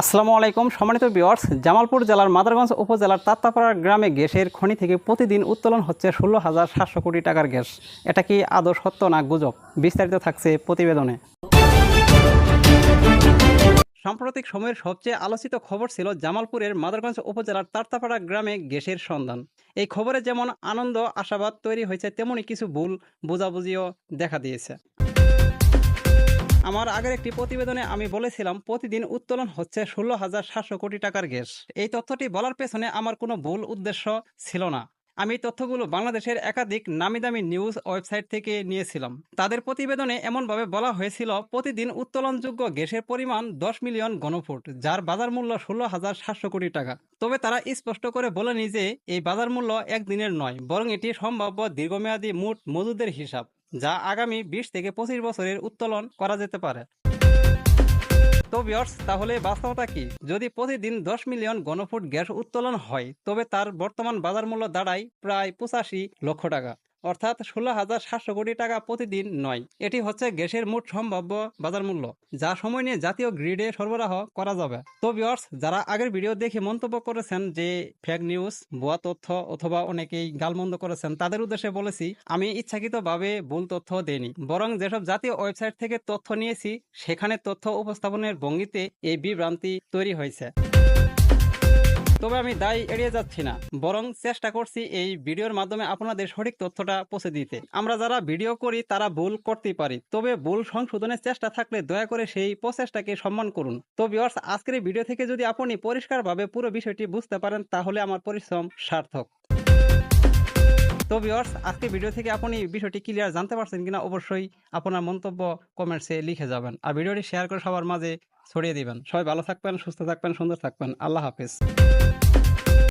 আসসালামু আলাইকুম, সম্মানিত বিওয়ার্স জামালপুর জেলার মাদারগঞ্জ উপজেলার তাত্তাপাড়া গ্রামে গ্যাসের খনি থেকে প্রতিদিন উত্তোলন হচ্ছে ষোলো হাজার সাতশো কোটি টাকার গ্যাস। এটা কি আদৌ সত্য না গুজব? বিস্তারিত থাকছে প্রতিবেদনে। সাম্প্রতিক সময়ের সবচেয়ে আলোচিত খবর ছিল জামালপুরের মাদারগঞ্জ উপজেলার তার্তাপাড়া গ্রামে গ্যাসের সন্ধান। এই খবরে যেমন আনন্দ, আশাবাদ তৈরি হয়েছে তেমনই কিছু ভুল, বোঝাবুঝিও দেখা দিয়েছে। আমার আগের একটি প্রতিবেদনে আমি বলেছিলাম, প্রতিদিন উত্তোলন হচ্ছে ষোলো হাজার সাতশো কোটি টাকার গ্যাস। এই তথ্যটি বলার পেছনে আমার কোনো ভুল উদ্দেশ্য ছিল না। আমি তথ্যগুলো বাংলাদেশের একাধিক নামি দামি নিউজ ওয়েবসাইট থেকে নিয়েছিলাম। তাদের প্রতিবেদনে এমনভাবে বলা হয়েছিল, প্রতিদিন উত্তোলনযোগ্য গ্যাসের পরিমাণ দশ মিলিয়ন ঘনফুট, যার বাজার মূল্য ষোলো হাজার সাতশো কোটি টাকা। তবে তারা স্পষ্ট করে বলেনি যে, এই বাজার মূল্য একদিনের নয়, বরং এটি সম্ভাব্য দীর্ঘমেয়াদী মোট মজুদের হিসাব। যা আগামী বিশ থেকে পঁচিশ বছরের উত্তোলন করা যেতে পারে। তো বিয়ার্স তাহলে বাস্তবতা কি? যদি প্রতিদিন দশ মিলিয়ন ঘনফুট গ্যাস উত্তোলন হয়, তবে তার বর্তমান বাজার মূল্য দাঁড়ায় প্রায় পঁচাশি লক্ষ টাকা। অর্থাৎ ষোলো হাজার সাতশো কোটি টাকা প্রতিদিন নয়। এটি হচ্ছে গ্যাসের মোট সম্ভাব্য বাজার মূল্য, যা সময় নিয়ে জাতীয় গ্রিডে সরবরাহ করা যাবে। তো বিয়ার্স যারা আগের ভিডিও দেখে মন্তব্য করেছেন যে ফেক নিউজ ভুয়া তথ্য অথবা অনেকেই গালমন্দ করেছেন, তাদের উদ্দেশ্যে বলেছি, আমি ইচ্ছাকৃতভাবে ভুল তথ্য দেইনি। বরং যেসব জাতীয় ওয়েবসাইট থেকে তথ্য নিয়েছি, সেখানে তথ্য উপস্থাপনের ভঙ্গিতে এই বিভ্রান্তি তৈরি হয়েছে। তবে আমি দায় এড়িয়ে যাচ্ছি না, বরং চেষ্টা করছি এই ভিডিওর মাধ্যমে আপনাদের সঠিক তথ্যটা পৌঁছে দিতে। আমরা যারা ভিডিও করি, তারা ভুল করতেই পারি, তবে ভুল সংশোধনের চেষ্টা থাকলে দয়া করে সেই প্রচেষ্টাকে সম্মান করুন। তো ভিওর্স আজকের ভিডিও থেকে যদি আপনি পরিষ্কারভাবে পুরো বিষয়টি বুঝতে পারেন, তাহলে আমার পরিশ্রম সার্থক। তো ভিওর্স আজকে ভিডিও থেকে আপনি বিষয়টি ক্লিয়ার জানতে পারছেন কিনা অবশ্যই আপনার মন্তব্য কমেন্টসে লিখে যাবেন। আর ভিডিওটি শেয়ার করে সবার মাঝে ছড়িয়ে দিবেন। সবাই ভালো থাকবেন, সুস্থ থাকবেন, সুন্দর থাকবেন। আল্লাহ হাফিজ।